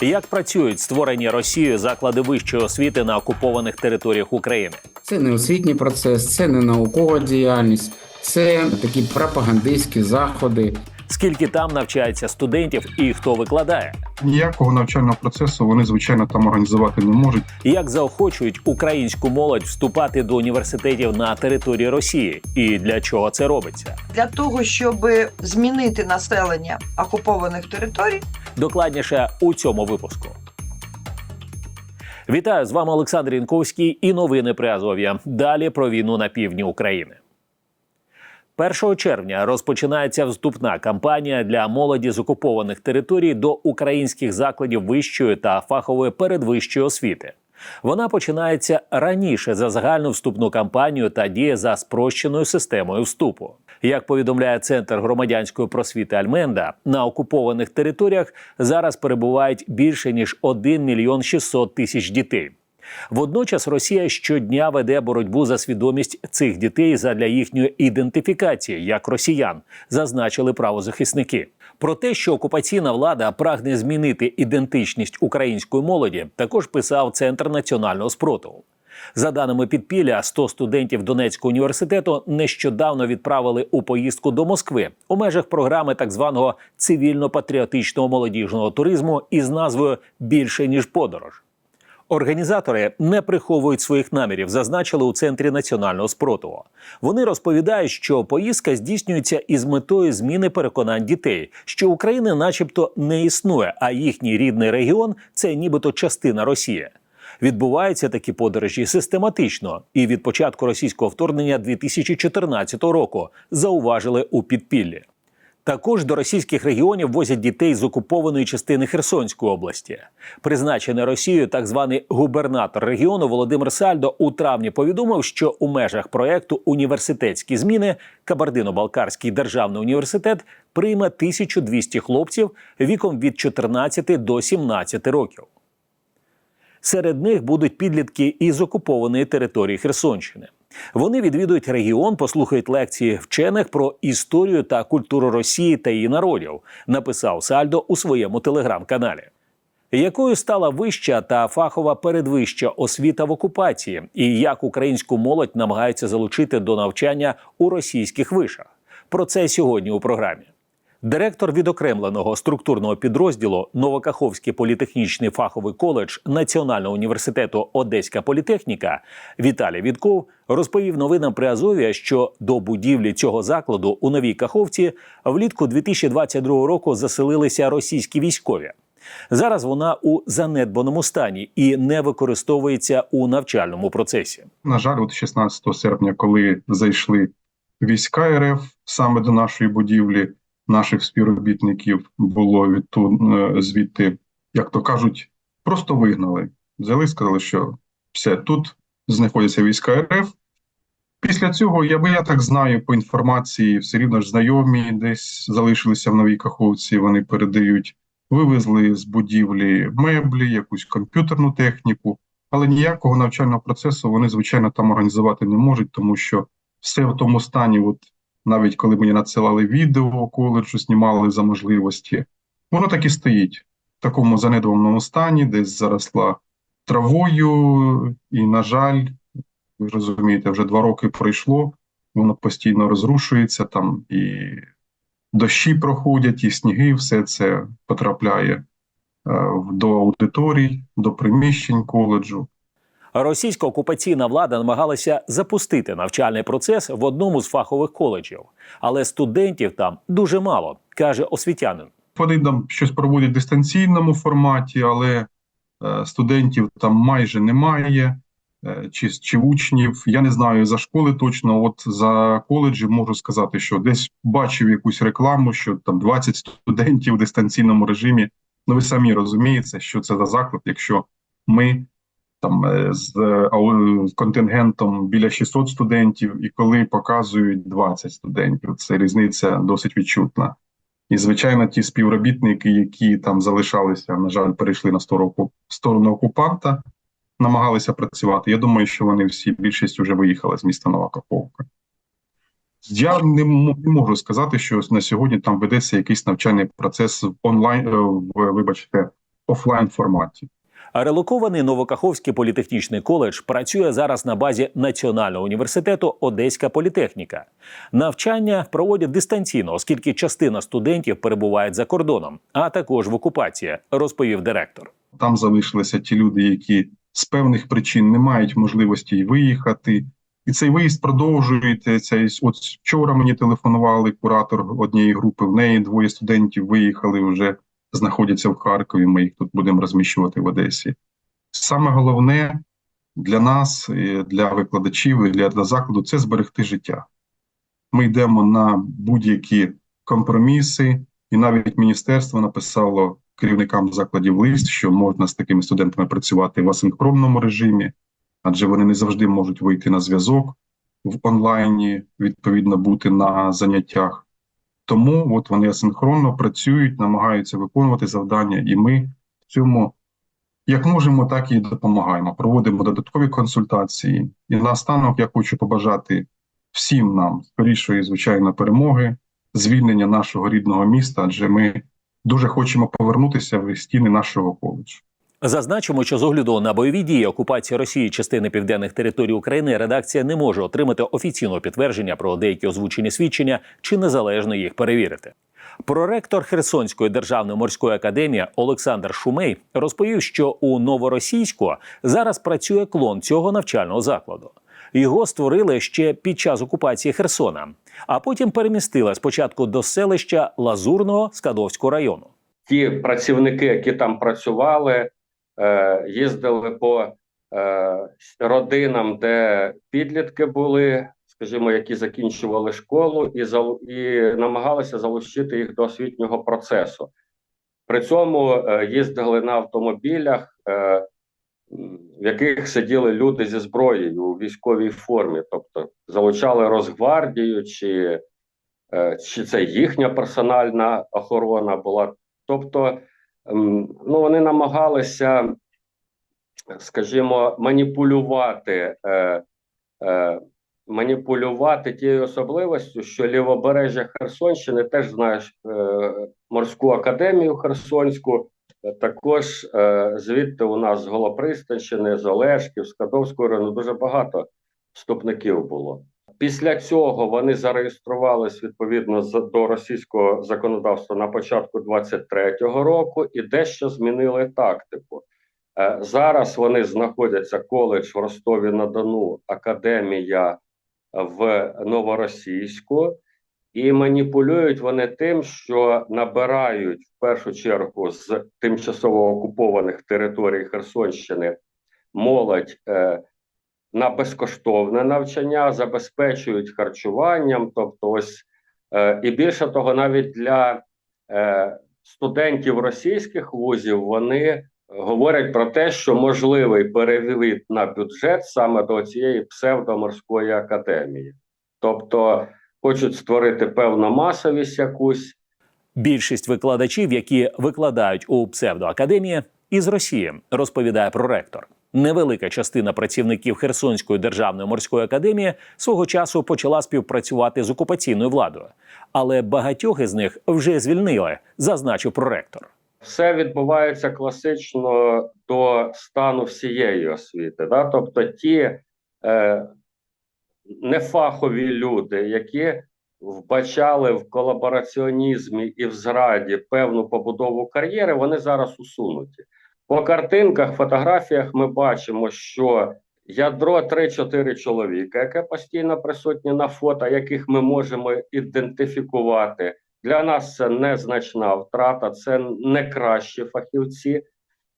Як працюють створені Росією заклади вищої освіти на окупованих територіях України? Це не освітній процес, це не наукова діяльність, це такі пропагандистські заходи. Скільки там навчається студентів і хто викладає? Ніякого навчального процесу вони звичайно там організувати не можуть. Як заохочують українську молодь вступати до університетів на території Росії, і для чого це робиться? для того, щоб змінити населення окупованих територій, Докладніше у цьому випуску. Вітаю з вами Олександр Інковський і новини при Азов'я. Далі про війну на півдні України. 1 червня розпочинається вступна кампанія для молоді з окупованих територій до українських закладів вищої та фахової передвищої освіти. Вона починається раніше за загальну вступну кампанію та діє за спрощеною системою вступу. Як повідомляє Центр громадянської просвіти Альменда, на окупованих територіях зараз перебувають більше ніж 1 мільйон 600 тисяч дітей. Водночас Росія щодня веде боротьбу за свідомість цих дітей задля їхньої ідентифікації як росіян, зазначили правозахисники. Про те, що окупаційна влада прагне змінити ідентичність української молоді, також писав Центр національного спротиву. За даними підпілля, 100 студентів Донецького університету нещодавно відправили у поїздку до Москви у межах програми так званого цивільно-патріотичного молодіжного туризму із назвою Більше ніж подорож. Організатори не приховують своїх намірів, зазначили у центрі національного спротиву. Вони розповідають, що поїздка здійснюється із метою зміни переконань дітей, що України, начебто, не існує, а їхній рідний регіон це нібито частина Росії. Відбуваються такі подорожі систематично, і від початку російського вторгнення 2014 року зауважили у підпіллі. Також до російських регіонів возять дітей з окупованої частини Херсонської області. Призначений Росією так званий губернатор регіону Володимир Сальдо у травні повідомив, що у межах проекту університетські зміни Кабардино-Балкарський державний університет прийме 1200 хлопців віком від 14 до 17 років. Серед них будуть підлітки із окупованої території Херсонщини. Вони відвідують регіон, послухають лекції вчених про історію та культуру Росії та її народів, написав Сальдо у своєму телеграм-каналі. Якою стала вища та фахова передвища освіта в окупації, і як українську молодь намагаються залучити до навчання у російських вишах? Про це сьогодні у програмі. Директор відокремленого структурного підрозділу Новокаховський політехнічний фаховий коледж Національного університету Одеська політехніка Віталій Вітков розповів новинам при Азові, що до будівлі цього закладу у Новій Каховці влітку 2022 року заселилися російські військові. Зараз вона у занедбаному стані і не використовується у навчальному процесі. На жаль, от 16 серпня, коли зайшли війська РФ саме до нашої будівлі, наших співробітників було відту е, звідти, як то кажуть, просто вигнали. Взяли, сказали, що все тут знаходяться війська РФ. Після цього, я би я так знаю по інформації, все рівно ж знайомі десь залишилися в новій Каховці. Вони передають, вивезли з будівлі меблі, якусь комп'ютерну техніку, але ніякого навчального процесу вони, звичайно, там організувати не можуть, тому що все в тому стані, от навіть коли мені надсилали відео коледжу, знімали за можливості, воно так і стоїть в такому занедбаному стані, десь заросла травою, і, на жаль, ви розумієте, вже два роки пройшло, воно постійно розрушується там і дощі проходять, і сніги, все це потрапляє е, до аудиторій, до приміщень коледжу. Російська окупаційна влада намагалася запустити навчальний процес в одному з фахових коледжів, але студентів там дуже мало, каже освітянин. Вони там щось проводять в дистанційному форматі, але е, студентів там майже немає, е, чи, чи учнів. Я не знаю за школи точно. От за коледжі можу сказати, що десь бачив якусь рекламу, що там 20 студентів в дистанційному режимі. Ну ви самі розумієте, що це за заклад, якщо ми там е, з контингентом біля 600 студентів, і коли показують 20 студентів, це різниця досить відчутна. І, звичайно, ті співробітники, які там залишалися, на жаль, перейшли на сторону, окупанта, намагалися працювати. Я думаю, що вони всі більшість вже виїхали з міста Нова Каховка. Я не, можу сказати, що на сьогодні там ведеться якийсь навчальний процес в онлайн, вибачте, офлайн форматі. Релокований Новокаховський політехнічний коледж працює зараз на базі Національного університету Одеська політехніка. Навчання проводять дистанційно, оскільки частина студентів перебувають за кордоном, а також в окупації, розповів директор. Там залишилися ті люди, які з певних причин не мають можливості виїхати. І цей виїзд продовжується. От вчора мені телефонували куратор однієї групи. В неї двоє студентів виїхали вже знаходяться в Харкові. Ми їх тут будемо розміщувати в Одесі. Саме головне для нас, для викладачів і для закладу це зберегти життя. Ми йдемо на будь-які компроміси, і навіть міністерство написало керівникам закладів лист, що можна з такими студентами працювати в асинхронному режимі, адже вони не завжди можуть вийти на зв'язок в онлайні, відповідно бути на заняттях. Тому от вони асинхронно працюють, намагаються виконувати завдання, і ми в цьому як можемо, так і допомагаємо. Проводимо додаткові консультації. І наостанок я хочу побажати всім нам скорішої, звичайно, перемоги, звільнення нашого рідного міста, адже ми дуже хочемо повернутися в стіни нашого коледжу. Зазначимо, що з огляду на бойові дії окупації Росії частини південних територій України редакція не може отримати офіційного підтвердження про деякі озвучені свідчення чи незалежно їх перевірити. Проректор Херсонської державної морської академії Олександр Шумей розповів, що у новоросійську зараз працює клон цього навчального закладу. Його створили ще під час окупації Херсона, а потім перемістили спочатку до селища Лазурного Скадовського району. ті працівники, які там працювали, їздили по е, родинам, де підлітки були, скажімо, які закінчували школу, і і намагалися залучити їх до освітнього процесу. При цьому е, їздили на автомобілях, е, в яких сиділи люди зі зброєю у військовій формі, тобто залучали Росгвардію, чи, е, чи це їхня персональна охорона була. Тобто, ну вони намагалися, скажімо, маніпулювати, е, е, маніпулювати тією особливістю, що лівобережжя Херсонщини теж знаєш е, морську академію Херсонську. е, Також е, звідти у нас з Голопристанщини, з Олешків, з Кадовського району дуже багато вступників було. Після цього вони зареєструвались відповідно до російського законодавства на початку 23-го року і дещо змінили тактику. Е, Зараз вони знаходяться коледж в Ростові на Дону, академія в Новоросійську, і маніпулюють вони тим, що набирають в першу чергу з тимчасово окупованих територій Херсонщини молодь. На безкоштовне навчання, забезпечують харчуванням, тобто ось е, і більше того, навіть для е, студентів російських вузів вони говорять про те, що можливий перевід на бюджет саме до цієї псевдоморської академії, тобто хочуть створити певну масовість якусь. Більшість викладачів, які викладають у псевдоакадемії, із Росії, розповідає проректор. Невелика частина працівників Херсонської державної морської академії свого часу почала співпрацювати з окупаційною владою, але багатьох із них вже звільнили, зазначив проректор. все відбувається класично до стану всієї освіти. Да? Тобто ті е, нефахові люди, які вбачали в колабораціонізмі і в зраді певну побудову кар'єри, вони зараз усунуті. По картинках, фотографіях ми бачимо, що ядро 3-4 чоловіка, яке постійно присутнє на фото, яких ми можемо ідентифікувати. Для нас це незначна втрата, це не кращі фахівці.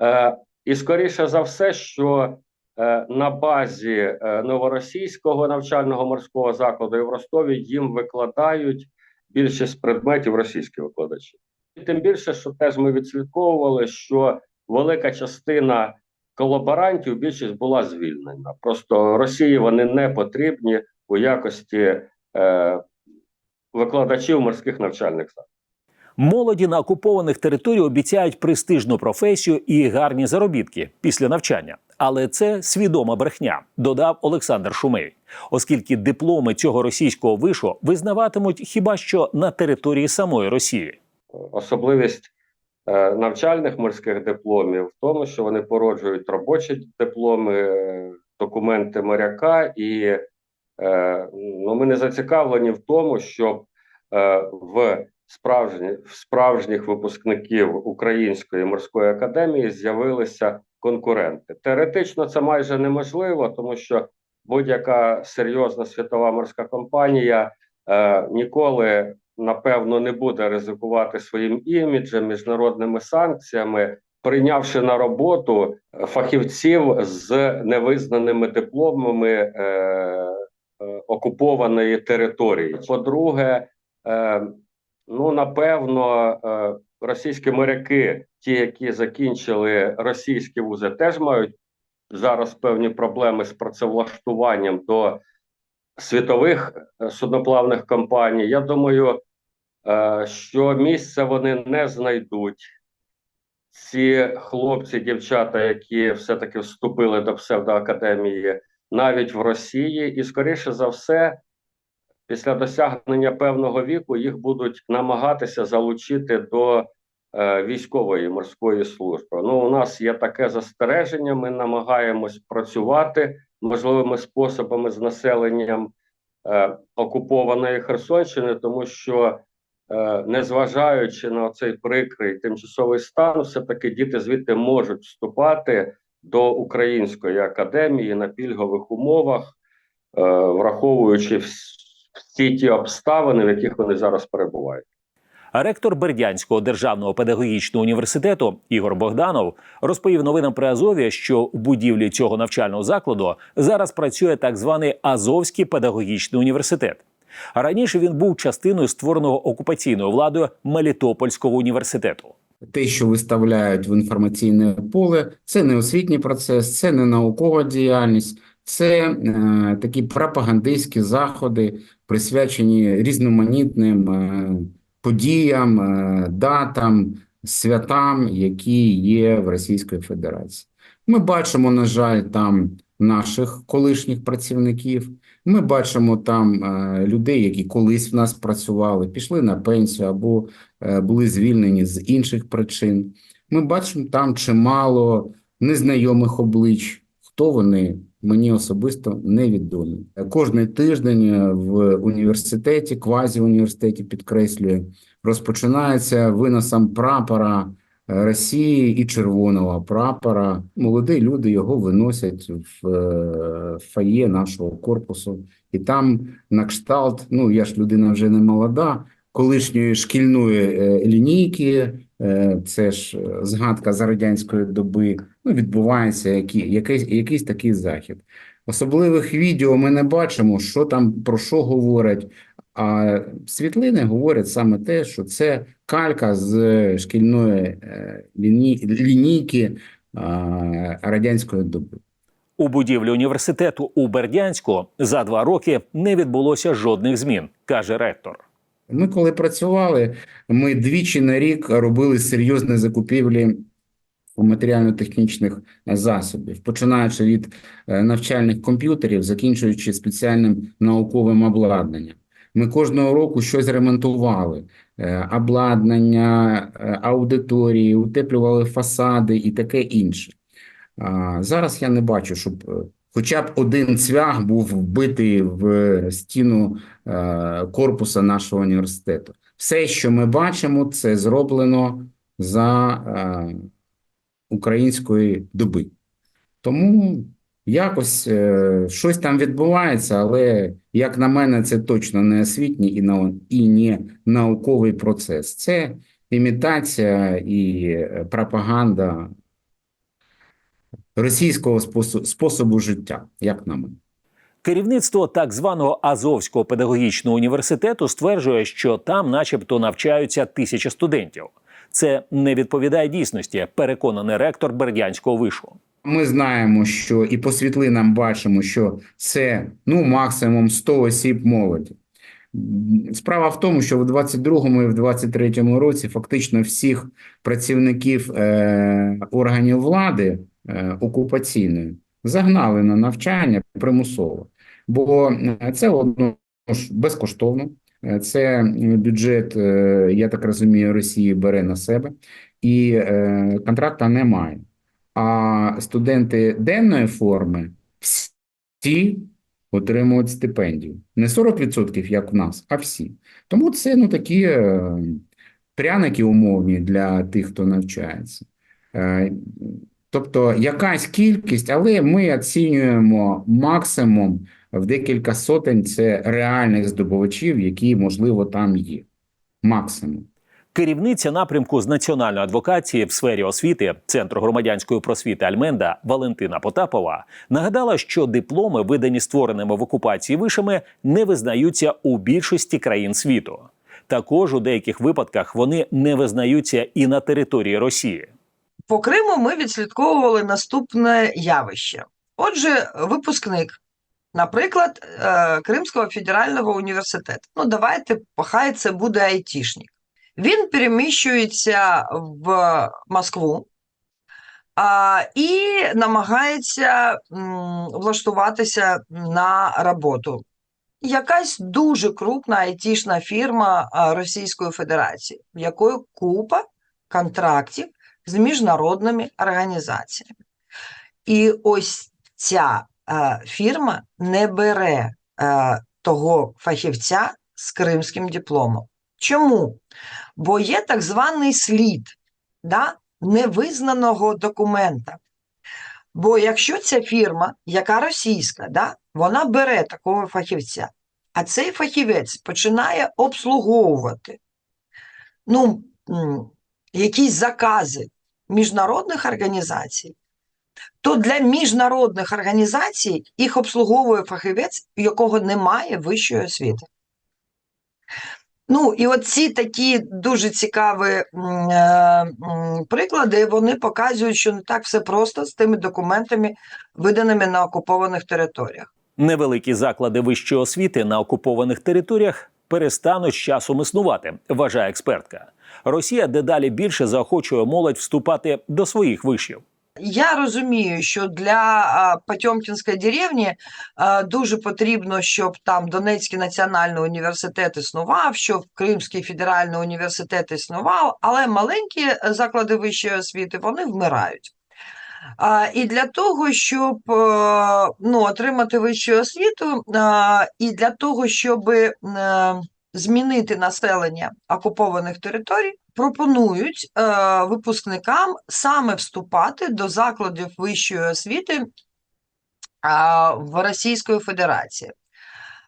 Е, і скоріше за все, що е, на базі е, новоросійського навчального морського закладу і в Ростові їм викладають більшість предметів російські викладачі. І тим більше, що теж ми відслідковували, що велика частина колаборантів більшість була звільнена. Просто Росії вони не потрібні у якості е, викладачів морських навчальних закладів. Молоді на окупованих територіях обіцяють престижну професію і гарні заробітки після навчання. Але це свідома брехня, додав Олександр Шумей, оскільки дипломи цього російського вишу визнаватимуть хіба що на території самої Росії. особливість навчальних морських дипломів, в тому, що вони породжують робочі дипломи, е, документи моряка, і е, ну, ми не зацікавлені в тому, щоб е, в справжні, в справжніх випускників Української морської академії з'явилися конкуренти. Теоретично це майже неможливо, тому що будь-яка серйозна світова морська компанія е, ніколи напевно не буде ризикувати своїм іміджем, міжнародними санкціями, прийнявши на роботу фахівців з невизнаними дипломами е, е, окупованої території. По-друге, е, ну напевно, е, російські моряки, ті, які закінчили російські вузи, теж мають зараз певні проблеми з працевлаштуванням до світових е, судноплавних компаній. Я думаю, е, що місце вони не знайдуть. Ці хлопці, дівчата, які все-таки вступили до псевдоакадемії, навіть в Росії, і скоріше за все, після досягнення певного віку їх будуть намагатися залучити до е, військової морської служби. Ну, у нас є таке застереження. Ми намагаємось працювати можливими способами з населенням е, окупованої Херсонщини, тому що, е, незважаючи на цей прикрий тимчасовий стан, все таки діти звідти можуть вступати до української академії на пільгових умовах, е, враховуючи всі ті обставини, в яких вони зараз перебувають. Ректор Бердянського державного педагогічного університету Ігор Богданов розповів новинам при Азові, що у будівлі цього навчального закладу зараз працює так званий Азовський педагогічний університет. Раніше він був частиною створеного окупаційною владою Мелітопольського університету. Те, що виставляють в інформаційне поле, це не освітній процес, це не наукова діяльність, це е, такі пропагандистські заходи, присвячені різноманітним е, подіям, е, датам, святам, які є в Російської Федерації. Ми бачимо, на жаль, там наших колишніх працівників. Ми бачимо там е, людей, які колись в нас працювали, пішли на пенсію або е, були звільнені з інших причин. Ми бачимо там чимало незнайомих облич. Хто вони, мені особисто невідомі. Кожний тиждень в університеті, квазі-університеті, підкреслюю, розпочинається виносом прапора е, Росії і червоного прапора. Молоді люди його виносять в е, фає нашого корпусу, і там на кшталт, ну я ж людина вже не молода, колишньої шкільної е, лінійки, е, це ж е, згадка за радянської доби. Ну, відбувається які, якийсь, якийсь такий захід. Особливих відео ми не бачимо, що там про що говорять. А світлини говорять саме те, що це калька з шкільної е, ліні, лінійки е, радянської доби. У будівлі університету у Бердянську за два роки не відбулося жодних змін, каже ректор. Ми коли працювали, ми двічі на рік робили серйозні закупівлі матеріально-технічних засобів, починаючи від е, навчальних комп'ютерів, закінчуючи спеціальним науковим обладнанням. Ми кожного року щось ремонтували: Е, обладнання, е, аудиторії, утеплювали фасади і таке інше. Зараз я не бачу, щоб хоча б один цвях був вбитий в стіну е, корпуса нашого університету. Все, що ми бачимо, це зроблено за е, української доби. Тому якось е, щось там відбувається, але, як на мене, це точно не освітній і, не науковий процес. Це імітація і пропаганда російського способу, способу життя, як на мене. Керівництво так званого Азовського педагогічного університету стверджує, що там, начебто, навчаються тисячі студентів. Це не відповідає дійсності, переконаний ректор Бердянського вишу. Ми знаємо, що і по світлинам бачимо, що це ну максимум 100 осіб молоді. Справа в тому, що в 22-му і в 23-му році фактично всіх працівників е, органів влади е, окупаційної загнали на навчання примусово, бо е, це одно ж безкоштовно. Е, Це бюджет, я так розумію, Росії бере на себе. і контракта немає. А студенти денної форми всі отримують стипендію. Не 40%, як в нас, а всі. Тому це ну, такі пряники умовні для тих, хто навчається. Тобто якась кількість, але ми оцінюємо максимум в декілька сотень це реальних здобувачів, які, можливо, там є. Максимум. Керівниця напрямку з національної адвокації в сфері освіти Центру громадянської просвіти Альменда Валентина Потапова нагадала, що дипломи, видані створеними в окупації вишами, не визнаються у більшості країн світу. Також у деяких випадках вони не визнаються і на території Росії. По Криму ми відслідковували наступне явище. Отже, випускник, наприклад, е, Кримського федерального університету. Ну, давайте, похай це буде айтішник. Він переміщується в Москву а, і намагається м, влаштуватися на роботу. Якась дуже крупна айтішна фірма Російської Федерації, в якої купа контрактів з міжнародними організаціями. І ось ця е, фірма не бере е, того фахівця з кримським дипломом. Чому? Бо є так званий слід да, невизнаного документа. Бо якщо ця фірма, яка російська, да, вона бере такого фахівця, а цей фахівець починає обслуговувати ну, якісь закази міжнародних організацій, то для міжнародних організацій їх обслуговує фахівець, якого немає вищої освіти. Ну, і от ці такі дуже цікаві е, приклади, вони показують, що не так все просто з тими документами, виданими на окупованих територіях. Невеликі заклади вищої освіти на окупованих територіях перестануть з часом існувати, вважає експертка. Росія дедалі більше заохочує молодь вступати до своїх вишів. Я розумію, що для Потьомкінської деревні дуже потрібно, щоб там Донецький національний університет існував, щоб Кримський федеральний університет існував, але маленькі заклади вищої освіти вони вмирають. І для того, щоб е, ну, отримати вищу освіту, і для того, щоб е, змінити населення окупованих територій, пропонують е, випускникам саме вступати до закладів вищої освіти а, в Російської Федерації.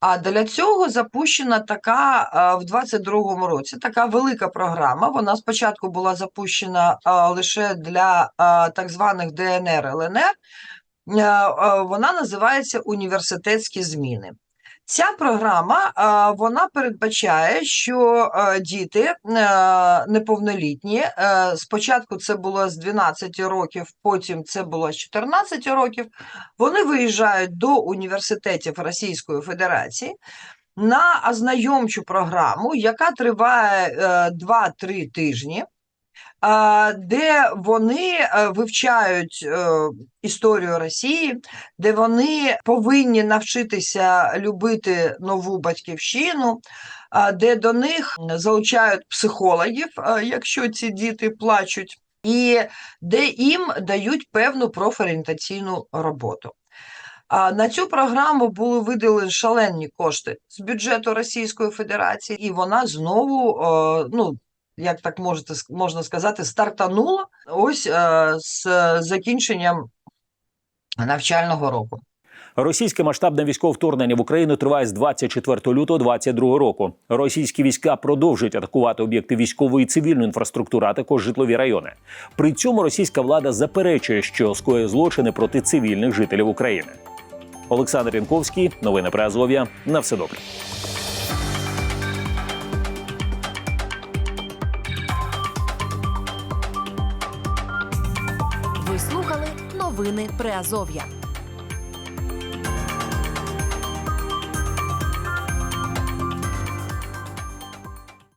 А для цього запущена така а, в 22-му році така велика програма. Вона спочатку була запущена а, лише для а, так званих ДНР ЛНР. Вона називається Університетські зміни. Ця програма вона передбачає, що діти е, неповнолітні, е, спочатку це було з 12 років, потім це було з 14 років. Вони виїжджають до університетів Російської Федерації на ознайомчу програму, яка триває е, 2-3 тижні. Де вони е, вивчають е, історію Росії, де вони повинні навчитися любити нову батьківщину, де до них залучають психологів, якщо ці діти плачуть, і де їм дають певну профорієнтаційну роботу. На цю програму були виділені шалені кошти з бюджету Російської Федерації, і вона знову, е, ну як так можете можна сказати, стартанула ось з закінченням навчального року. Російське масштабне військове вторгнення в Україну триває з 24 лютого 2022 року. Російські війська продовжують атакувати об'єкти військової і цивільної інфраструктури, а також житлові райони. При цьому російська влада заперечує, що скоює злочини проти цивільних жителів України. Олександр Янковський, новини Азов'я. На все добре. Новини Приазов'я.